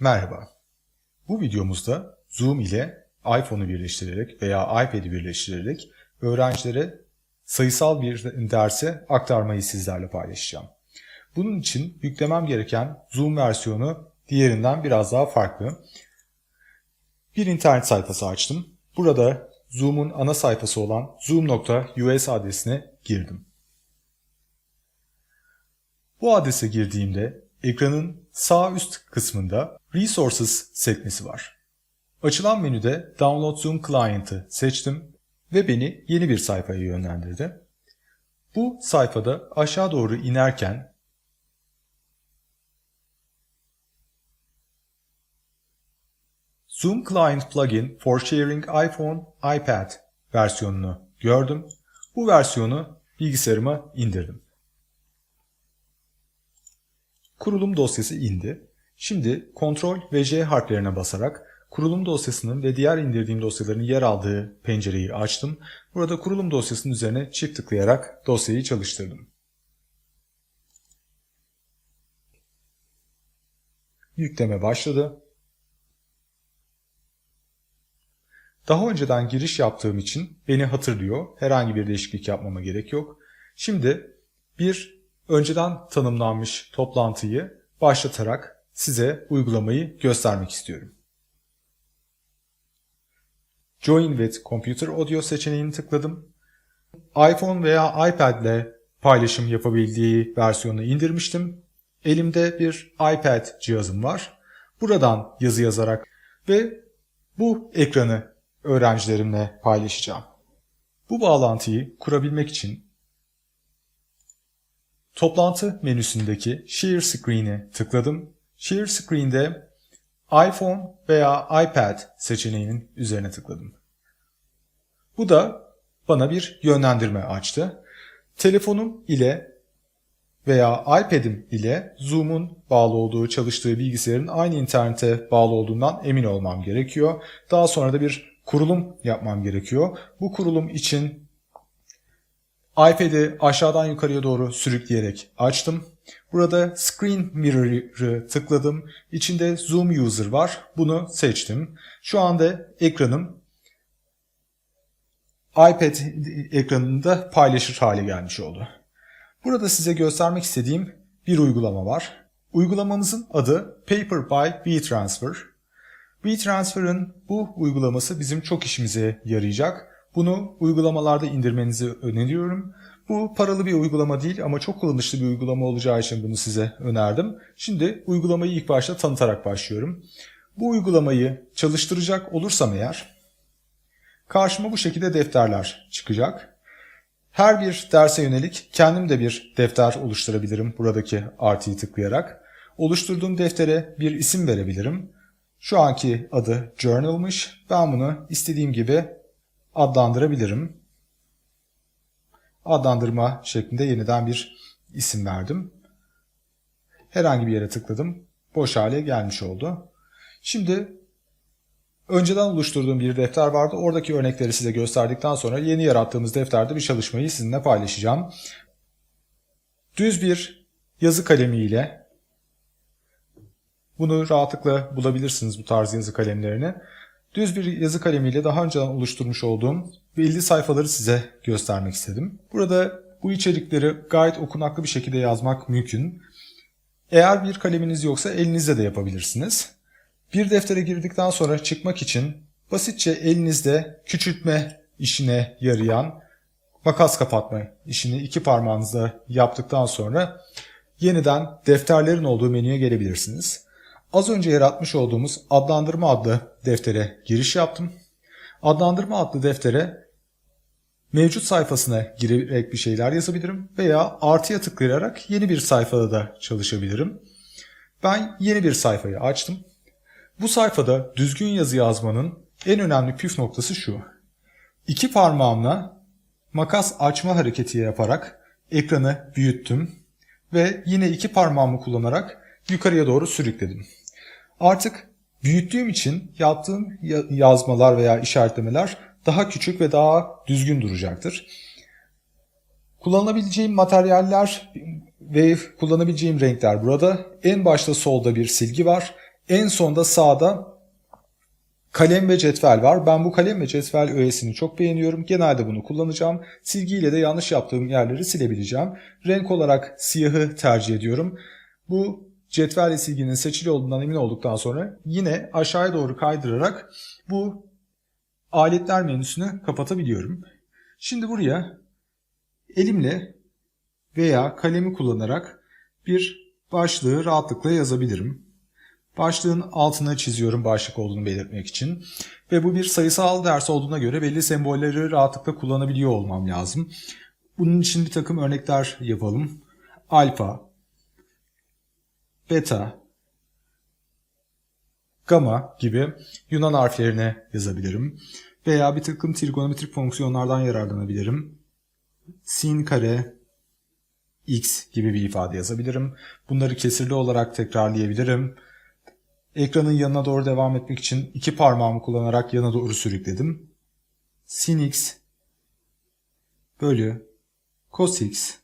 Merhaba. Bu videomuzda Zoom ile iPhone'u birleştirerek veya iPad'i birleştirerek öğrencilere sayısal bir dersi aktarmayı sizlerle paylaşacağım. Bunun için yüklemem gereken Zoom versiyonu diğerinden biraz daha farklı. Bir internet sayfası açtım. Burada Zoom'un ana sayfası olan zoom.us adresine girdim. Bu adrese girdiğimde ekranın sağ üst kısmında Resources sekmesi var. Açılan menüde Download Zoom Client'ı seçtim ve beni yeni bir sayfaya yönlendirdi. Bu sayfada aşağı doğru inerken Zoom Client Plugin for Sharing iPhone, iPad versiyonunu gördüm. Bu versiyonu bilgisayarıma indirdim. Kurulum dosyası indi. Şimdi Ctrl ve J harflerine basarak kurulum dosyasının ve diğer indirdiğim dosyaların yer aldığı pencereyi açtım. Burada kurulum dosyasının üzerine çift tıklayarak dosyayı çalıştırdım. Yükleme başladı. Daha önceden giriş yaptığım için beni hatırlıyor. Herhangi bir değişiklik yapmama gerek yok. Şimdi bir önceden tanımlanmış toplantıyı başlatarak size uygulamayı göstermek istiyorum. Join with Computer Audio seçeneğini tıkladım. iPhone veya iPad ile paylaşım yapabildiği versiyonu indirmiştim. Elimde bir iPad cihazım var. Buradan yazı yazarak ve bu ekranı öğrencilerimle paylaşacağım. Bu bağlantıyı kurabilmek için toplantı menüsündeki Share Screen'i tıkladım. Share Screen'de iPhone veya iPad seçeneğinin üzerine tıkladım. Bu da bana bir yönlendirme açtı. Telefonum ile veya iPad'im ile Zoom'un bağlı olduğu çalıştığı bilgisayarın aynı internete bağlı olduğundan emin olmam gerekiyor. Daha sonra da bir kurulum yapmam gerekiyor. Bu kurulum için iPad'i aşağıdan yukarıya doğru sürükleyerek açtım. Burada Screen Mirror'ı tıkladım. İçinde Zoom User var. Bunu seçtim. Şu anda ekranım iPad ekranında paylaşır hale gelmiş oldu. Burada size göstermek istediğim bir uygulama var. Uygulamamızın adı Paper by WeTransfer. WeTransfer'ın bu uygulaması bizim çok işimize yarayacak. Bunu uygulamalarda indirmenizi öneriyorum. Bu paralı bir uygulama değil ama çok kullanışlı bir uygulama olacağı için bunu size önerdim. Şimdi uygulamayı ilk başta tanıtarak başlıyorum. Bu uygulamayı çalıştıracak olursam eğer karşıma bu şekilde defterler çıkacak. Her bir derse yönelik kendim de bir defter oluşturabilirim buradaki artıyı tıklayarak. Oluşturduğum deftere bir isim verebilirim. Şu anki adı Journal'mış. Ben bunu istediğim gibi adlandırabilirim. Adlandırma şeklinde yeniden bir isim verdim. Herhangi bir yere tıkladım. Boş hale gelmiş oldu. Şimdi önceden oluşturduğum bir defter vardı. Oradaki örnekleri size gösterdikten sonra yeni yarattığımız defterde bir çalışmayı sizinle paylaşacağım. Düz bir yazı kalemiyle bunu rahatlıkla bulabilirsiniz bu tarz yazı kalemlerini. Düz bir yazı kalemiyle daha önceden oluşturmuş olduğum belli sayfaları size göstermek istedim. Burada bu içerikleri gayet okunaklı bir şekilde yazmak mümkün. Eğer bir kaleminiz yoksa elinizle de yapabilirsiniz. Bir deftere girdikten sonra çıkmak için basitçe elinizde küçültme işine yarayan makas kapatma işini iki parmağınızla yaptıktan sonra yeniden defterlerin olduğu menüye gelebilirsiniz. Az önce yaratmış olduğumuz adlandırma adlı deftere giriş yaptım. Adlandırma adlı deftere mevcut sayfasına girerek bir şeyler yazabilirim veya artıya tıklayarak yeni bir sayfada da çalışabilirim. Ben yeni bir sayfayı açtım. Bu sayfada düzgün yazı yazmanın en önemli püf noktası şu. İki parmağımla makas açma hareketi yaparak ekranı büyüttüm ve yine iki parmağımı kullanarak yukarıya doğru sürükledim. Artık büyüttüğüm için yaptığım yazmalar veya işaretlemeler daha küçük ve daha düzgün duracaktır. Kullanabileceğim materyaller ve kullanabileceğim renkler burada. En başta solda bir silgi var. En sonda sağda kalem ve cetvel var. Ben bu kalem ve cetvel öğesini çok beğeniyorum. Genelde bunu kullanacağım. Silgiyle de yanlış yaptığım yerleri silebileceğim. Renk olarak siyahı tercih ediyorum. Bu cetvel ve silginin seçili olduğundan emin olduktan sonra yine aşağıya doğru kaydırarak bu aletler menüsünü kapatabiliyorum. Şimdi buraya elimle veya kalemi kullanarak bir başlığı rahatlıkla yazabilirim. Başlığın altına çiziyorum başlık olduğunu belirtmek için. Ve bu bir sayısal ders olduğuna göre belli sembolleri rahatlıkla kullanabiliyor olmam lazım. Bunun için bir takım örnekler yapalım. Alfa, beta, gamma gibi Yunan harflerini yazabilirim. Veya bir takım trigonometrik fonksiyonlardan yararlanabilirim. Sin kare x gibi bir ifade yazabilirim. Bunları kesirli olarak tekrarlayabilirim. Ekranın yanına doğru devam etmek için iki parmağımı kullanarak yana doğru sürükledim. Sin x bölü cos x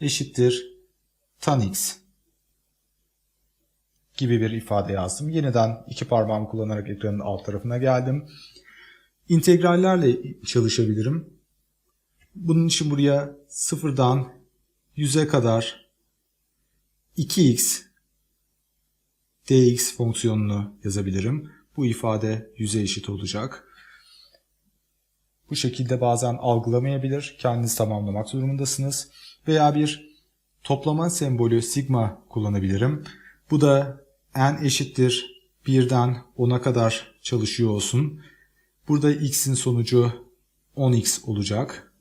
eşittir tan x gibi bir ifade yazdım. Yeniden iki parmağımı kullanarak ekranın alt tarafına geldim. İntegrallerle çalışabilirim. Bunun için buraya sıfırdan 100'e kadar 2x dx fonksiyonunu yazabilirim. Bu ifade 100'e eşit olacak. Bu şekilde bazen algılamayabilir. Kendiniz tamamlamak durumundasınız. Veya bir toplama sembolü sigma kullanabilirim. Bu da n eşittir 1'den 10'a kadar çalışıyor olsun. Burada x'in sonucu 10x olacak.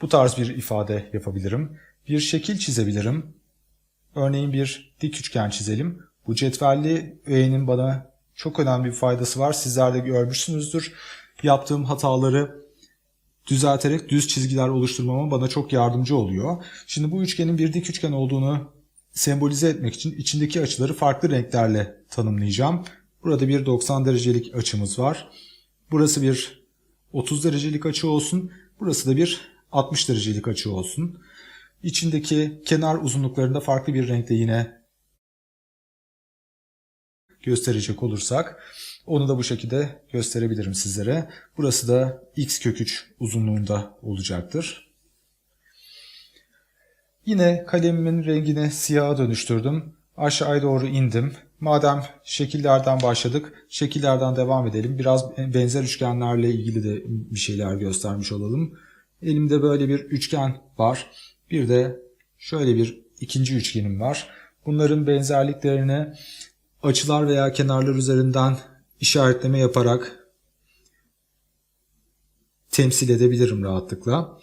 Bu tarz bir ifade yapabilirim. Bir şekil çizebilirim. Örneğin bir dik üçgen çizelim. Bu cetvelli öğenin bana çok önemli bir faydası var. Sizler de görmüşsünüzdür. Yaptığım hataları düzelterek düz çizgiler oluşturmama bana çok yardımcı oluyor. Şimdi bu üçgenin bir dik üçgen olduğunu sembolize etmek için içindeki açıları farklı renklerle tanımlayacağım. Burada bir 90 derecelik açımız var. Burası bir 30 derecelik açı olsun. Burası da bir 60 derecelik açı olsun. İçindeki kenar uzunluklarında farklı bir renkte yine gösterecek olursak onu da bu şekilde gösterebilirim sizlere. Burası da x kök 3 uzunluğunda olacaktır. Yine kalemimin rengini siyaha dönüştürdüm. Aşağıya doğru indim. Madem şekillerden başladık, şekillerden devam edelim. Biraz benzer üçgenlerle ilgili de bir şeyler göstermiş olalım. Elimde böyle bir üçgen var. Bir de şöyle bir ikinci üçgenim var. Bunların benzerliklerini açılar veya kenarlar üzerinden işaretleme yaparak temsil edebilirim rahatlıkla.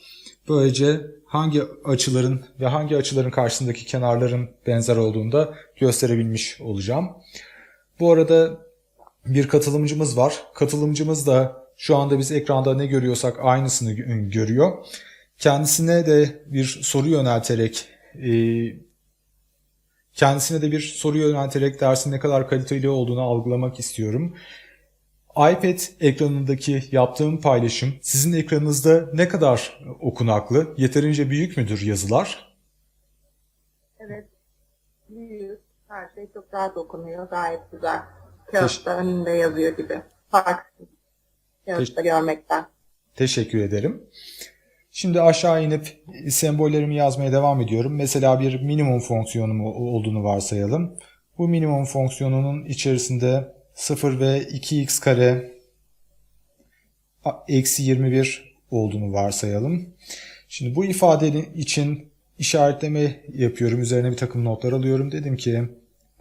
Böylece hangi açıların ve hangi açıların karşısındaki kenarların benzer olduğunu da gösterebilmiş olacağım. Bu arada bir katılımcımız var. Katılımcımız da şu anda biz ekranda ne görüyorsak aynısını görüyor. Kendisine de bir soru yönelterek kendisine de bir soru yönelterek dersin ne kadar kaliteli olduğunu algılamak istiyorum. iPad ekranındaki yaptığım paylaşım sizin ekranınızda ne kadar okunaklı? Yeterince büyük müdür yazılar? Evet. Büyük. Her şey çok rahat okunuyor. Gayet güzel. Kağıtta önünde yazıyor gibi. Farksız. Kağıtta görmekten. Teşekkür ederim. Şimdi aşağı inip sembollerimi yazmaya devam ediyorum. Mesela bir minimum fonksiyonum olduğunu varsayalım. Bu minimum fonksiyonunun içerisinde 0 ve 2x kare eksi 21 olduğunu varsayalım. Şimdi bu ifadenin için işaretleme yapıyorum. Üzerine bir takım notlar alıyorum. Dedim ki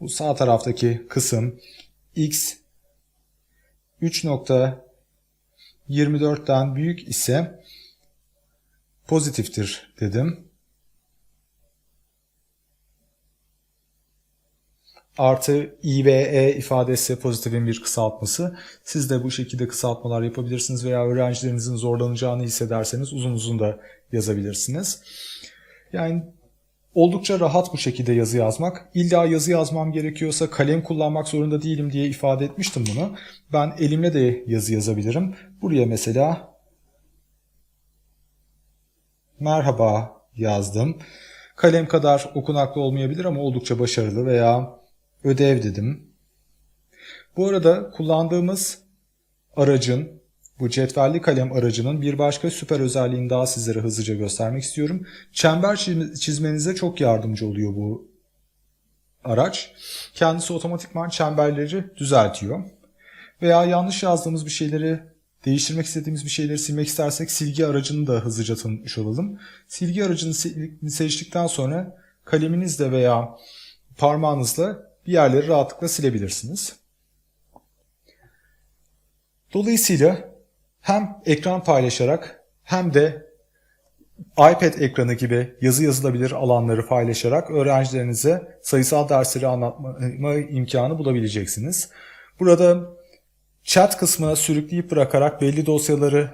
bu sağ taraftaki kısım x 3.24'ten büyük ise pozitiftir dedim. Artı i ve e ifadesi pozitifin bir kısaltması. Siz de bu şekilde kısaltmalar yapabilirsiniz veya öğrencilerinizin zorlanacağını hissederseniz uzun uzun da yazabilirsiniz. Yani oldukça rahat bu şekilde yazı yazmak. İlla yazı yazmam gerekiyorsa kalem kullanmak zorunda değilim diye ifade etmiştim bunu. Ben elimle de yazı yazabilirim. Buraya mesela merhaba yazdım. Kalem kadar okunaklı olmayabilir ama oldukça başarılı veya ödev dedim. Bu arada kullandığımız aracın, bu cetvelli kalem aracının bir başka süper özelliğini daha sizlere hızlıca göstermek istiyorum. Çember çiz- çizmenize çok yardımcı oluyor bu araç. Kendisi otomatikman çemberleri düzeltiyor. Veya yanlış yazdığımız bir şeyleri değiştirmek istediğimiz bir şeyleri silmek istersek silgi aracını da hızlıca tanıtmış olalım. Silgi aracını se- seçtikten sonra kaleminizle veya parmağınızla yerleri rahatlıkla silebilirsiniz. Dolayısıyla hem ekran paylaşarak hem de iPad ekranı gibi yazı yazılabilir alanları paylaşarak öğrencilerinize sayısal dersleri anlatma imkanı bulabileceksiniz. Burada chat kısmına sürükleyip bırakarak belli dosyaları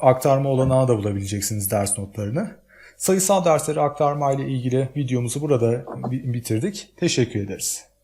aktarma olanağı da bulabileceksiniz ders notlarını. Sayısal dersleri aktarma ile ilgili videomuzu burada bi- bitirdik. Teşekkür ederiz.